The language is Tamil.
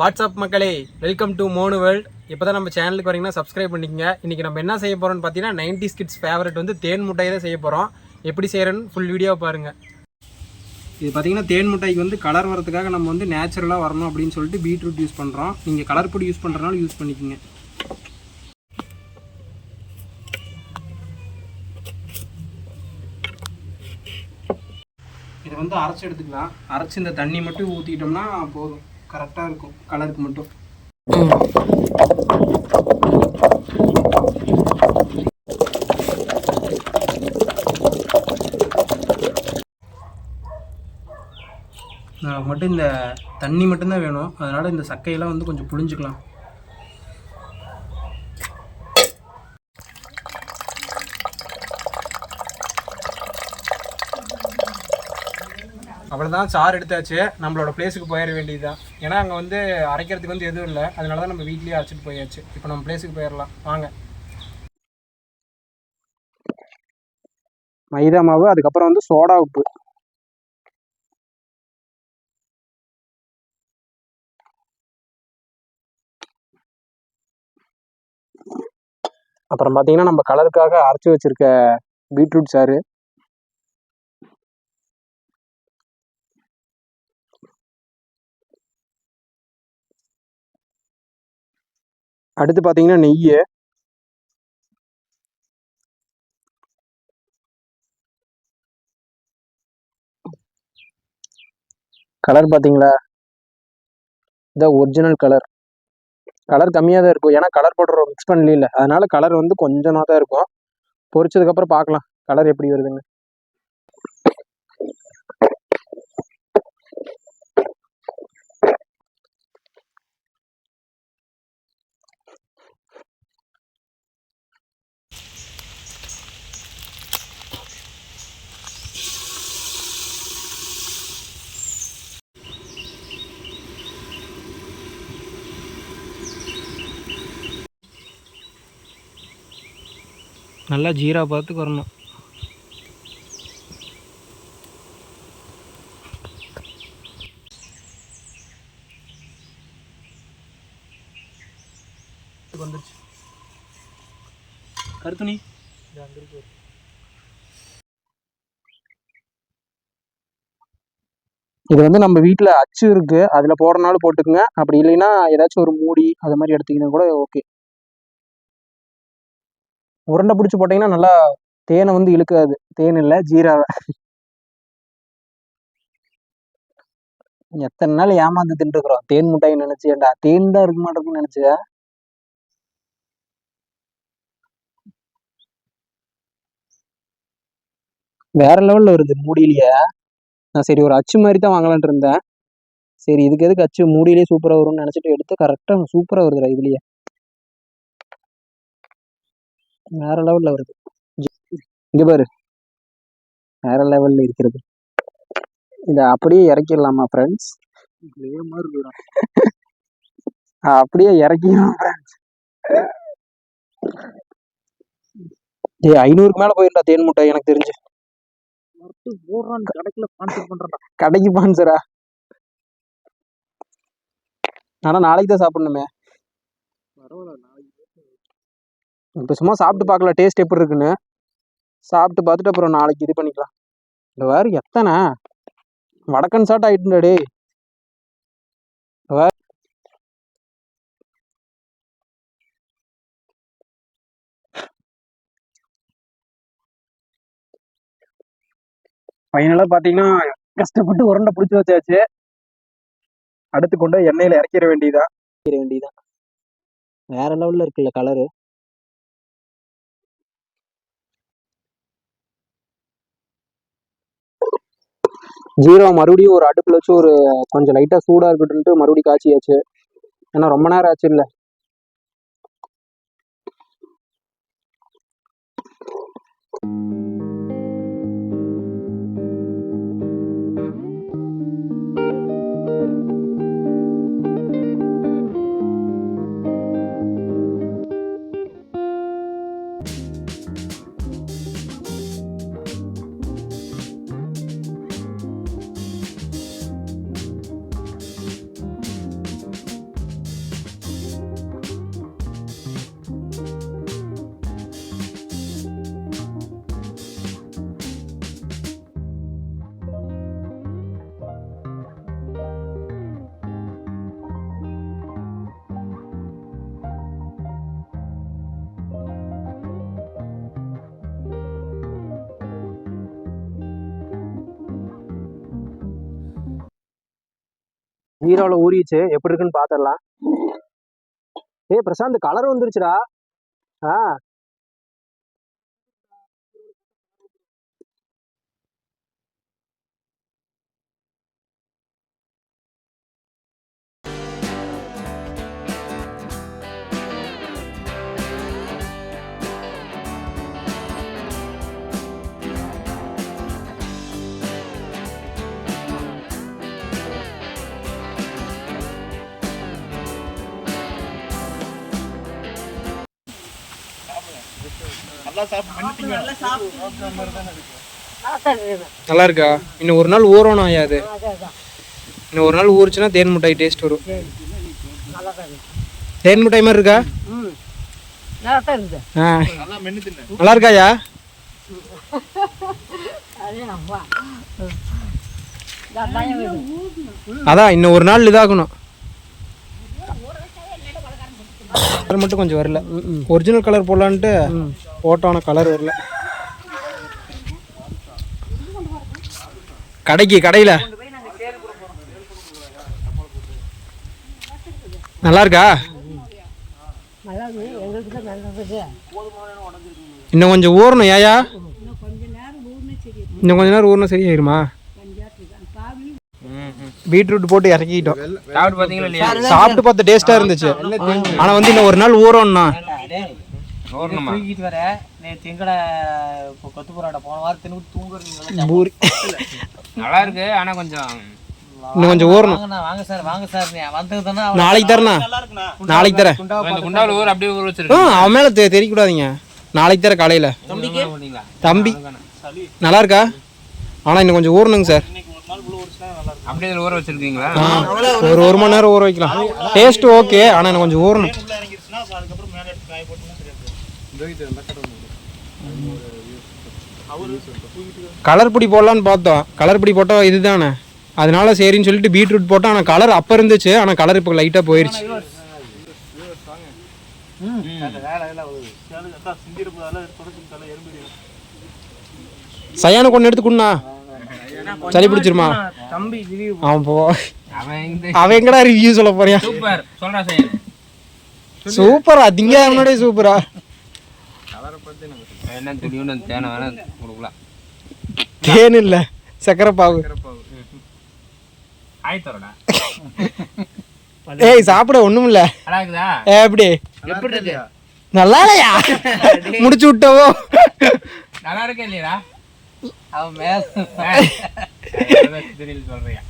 வாட்ஸ்அப் மக்களே வெல்கம் டு மோனு வேர்ல்ட் இப்போ தான் நம்ம சேனலுக்கு வரீங்கன்னா சப்ஸ்கிரைப் பண்ணிக்கங்க. இன்றைக்கி நம்ம என்ன செய்ய போகிறோம்னு பார்த்தீங்கன்னா நைன்டி கிட்ஸ் ஃபேவரட் வந்து தேன் முட்டையை தான் செய்ய போகிறோம் எப்படி செய்கிறேன்னு ஃபுல் வீடியோ பாருங்கள் இது பார்த்தீங்கன்னா தேன் முட்டாய்க்கு வந்து கலர் வரதுக்காக நம்ம வந்து நேச்சுரலாக வரணும் அப்படின்னு சொல்லிட்டு பீட்ரூட் யூஸ் பண்ணுறோம் நீங்கள் கலர் பொடி யூஸ் பண்ணுறதுனால யூஸ் பண்ணிக்கோங்க. இதை வந்து அரைச்சி எடுத்துக்கலாம். அரைச்சி இந்த தண்ணி மட்டும் ஊற்றிக்கிட்டோம்னா போதும். கரெக்டாக இருக்கும். கலருக்கு மட்டும். நமக்கு மட்டும் இந்த தண்ணி மட்டும்தான் வேணும். அதனால் இந்த சக்கையெல்லாம் வந்து கொஞ்சம் புழிஞ்சுக்கலாம். அவ்வளோதான் சாறு எடுத்தாச்சு. நம்மளோட பிளேஸுக்கு போயிட வேண்டியதுதான். ஏன்னா அங்கே வந்து அரைக்கிறதுக்கு வந்து எதுவும் இல்லை. அதனால தான் நம்ம வீட்லேயே அரைச்சிட்டு போயாச்சு. இப்போ நம்ம பிளேஸுக்கு போயிடலாம் வாங்க. மைதா மாவு அதுக்கப்புறம் வந்து சோடா உப்பு. அப்புறம் பார்த்தீங்கன்னா நம்ம கலருக்காக அரைச்சி வச்சுருக்க பீட்ரூட் சாறு அடுத்து பார்த்தீங்கன்னா நெய் கலர் பார்த்தீங்களா இதான் ஒரிஜினல் கலர் கலர் கம்மியாக தான் இருக்கும். ஏன்னா கலர் பவுடர் மிக்ஸ் பண்ணல அதனால கலர் வந்து கொஞ்சமாக தான் இருக்கும். பொரிச்சதுக்கப்புறம் பார்க்கலாம் கலர் எப்படி வருதுன்னு. நல்லா ஜீரா பார்த்து வரணும். வந்துருச்சு. கருத்துணி. இது வந்து நம்ம வீட்டில் அச்சு இருக்கு. அதில் போடுறனாலும் போட்டுக்குங்க. அப்படி இல்லைன்னா ஏதாச்சும் ஒரு மூடி அது மாதிரி எடுத்தீங்கன்னா கூட ஓகே உருண்டை பிடிச்சி போட்டிங்கன்னா நல்லா தேனை வந்து இழுக்காது. தேன் இல்லை ஜீராவை. எத்தனை நாள் ஏமாந்து தின்றுக்குறோம் தேன் முட்டாய் ஏண்டா தேன் தான் இருக்க மாட்டேங்குன்னு நினைச்சியா வேற லெவல்ல வருது மூடியிலேயே. நான் சரி ஒரு அச்சு மாதிரி தான் வாங்கலான்ட்டு இருந்தேன். சரி இதுக்கு எதுக்கு அச்சு? மூடியிலேயே சூப்பராக வரும்னு நினச்சிட்டு எடுத்து கரெக்டாக சூப்பராக வருதுடா இதுலயே. வேற லெவல்ல வருது. இங்க பாரு. வேற லெவல்ல இருக்கிறது. இதை அப்படியே இறக்கிடலாமா ஃப்ரெண்ட்ஸ் அப்படியே இறக்கிடலாம் ஃப்ரெண்ட்ஸ் ஏ ஐநூறுக்கு மேல போயிருந்தா தேன் முட்டை எனக்கு தெரிஞ்சு. கடைக்கு பான்சரா ஆனா நாளைக்கு தான் சாப்பிடணுமே. இப்போ சும்மா சாப்பிட்டு பார்க்கலாம் டேஸ்ட் எப்படி இருக்குன்னு. சாப்பிட்டு பார்த்துட்டு அப்புறம் நாளைக்கு இது பண்ணிக்கலாம். இந்த வேறு எத்தனை? வடக்கன் சாட் ஆயிட்டுடா டேய். ஃபைனலாக பார்த்தீங்கன்னா கஷ்டப்பட்டு உருண்டை பிடிச்சி வச்சாச்சு. அடுத்து கொண்டு எண்ணெயில் இறக்கிற வேண்டியதான் இறக்கிற வேண்டியதான் வேற லெவலில் இருக்குல்ல கலரு ஜீரோ மறுபடியும் ஒரு அடுப்பில் வச்சு ஒரு கொஞ்சம் லைட்டாக சூடாக இருக்கட்டும்ட்டு மறுபடியும் காய்ச்சியாச்சு. ஏன்னா ரொம்ப நேரம் ஆச்சு இல்லை. ஹீரோவில் ஊறிச்சு எப்படி இருக்குன்னு பார்த்துடலாம் ஏய் பிரசாந்த் கலர் வந்துருச்சுடா. ஆ. நல்லா இருக்கா. இன்னும் ஒரு நாள் ஊறணும் ஐயா அது. இன்னும் ஒரு நாள் ஊறுச்சுன்னா தேன் மிட்டாய் டேஸ்ட் வரும். தேன் மிட்டாய் மாதிரி இருக்கா? நல்லா இருக்காயா அதான் இன்னும் ஒரு நாள் இதாகணும். மட்டும் கொஞ்சம் வரல. ஒரிஜினல் கலர் போடலான்ட்டு போட்டோன கலர் வரல. கடைக்கு கடையில். நல்லா இருக்கா? இன்னும் கொஞ்சம் ஊறணும் ஏயா? இன்னும் கொஞ்ச நேரம் ஊறினா சரியாயிருமா? பீட்ரூட் போட்டு இறக்கிட்டோம். சாப்பிட்டு பாத்தீங்களா இல்லையா? சாப்பிட்டு பார்த்து டேஸ்டா இருந்துச்சு. ஆனா வந்து இன்னும் ஒரு நாள் ஓரணுமா தூக்கிட்டு வர நேற்று எங்கட இப்போ கொத்து போராட போன வாரம் தின்னு தூங்குறீங்க பூரி நல்லா இருக்கு ஆனா கொஞ்சம் இன்னும் கொஞ்சம் ஊறணும். வாங்க சார் வாங்க சார் நீ வந்தது தானே நாளைக்கு தரேண்ணா. நாளைக்கு தரேன். குண்டாவில் ஊர் அப்படியே ஊர் ஆ வச்சிருக்கேன் அவன் மேல தெ- தெரியக்கூடாதீங்க. நாளைக்கு தர காலையில. தம்பி. நல்லா இருக்கா? ஆனா இன்னும் கொஞ்சம் ஊறணுங்க சார். அப்படியே இதுல ஊற வச்சிருக்கீங்களா? ஆ, ஒரு ஒரு மணி நேரம் ஊற வைக்கலாம். டேஸ்ட் ஓகே ஆனா எனக்கு கொஞ்சம் ஊறணும். கலர் பொடி போடலான்னு பார்த்தோம். கலர் பொடி போட்டால் இதுதானே? அதனால சரின்னு சொல்லிட்டு பீட்ரூட் போட்டோம். ஆனால் கலர் அப்போ இருந்துச்சு. ஆனால் கலர் இப்போ லைட்டாக போயிருச்சு. சையான கொண்டு எடுத்து குண்ணா சளி பிடிச்சிருமா? தம்பி அவன் போ அவன் எங்கடா ரிவ்யூ சொல்ல போறியா? சூப்பர். திங்க முன்னாடியே சூப்பரா. என்ன துணியோட தேனை வேணா கொடுக்கலாம் தேன் இல்ல சக்கரை பாவு ஆயத்தரோடா ஏய் சாப்பிட ஒண்ணும் இல்ல எப்படி எப்படி இருக்கு நல்லா இல்லையா முடிச்சு விட்டவோ நல்லா இருக்க இல்லையா அவன் சொல்றியா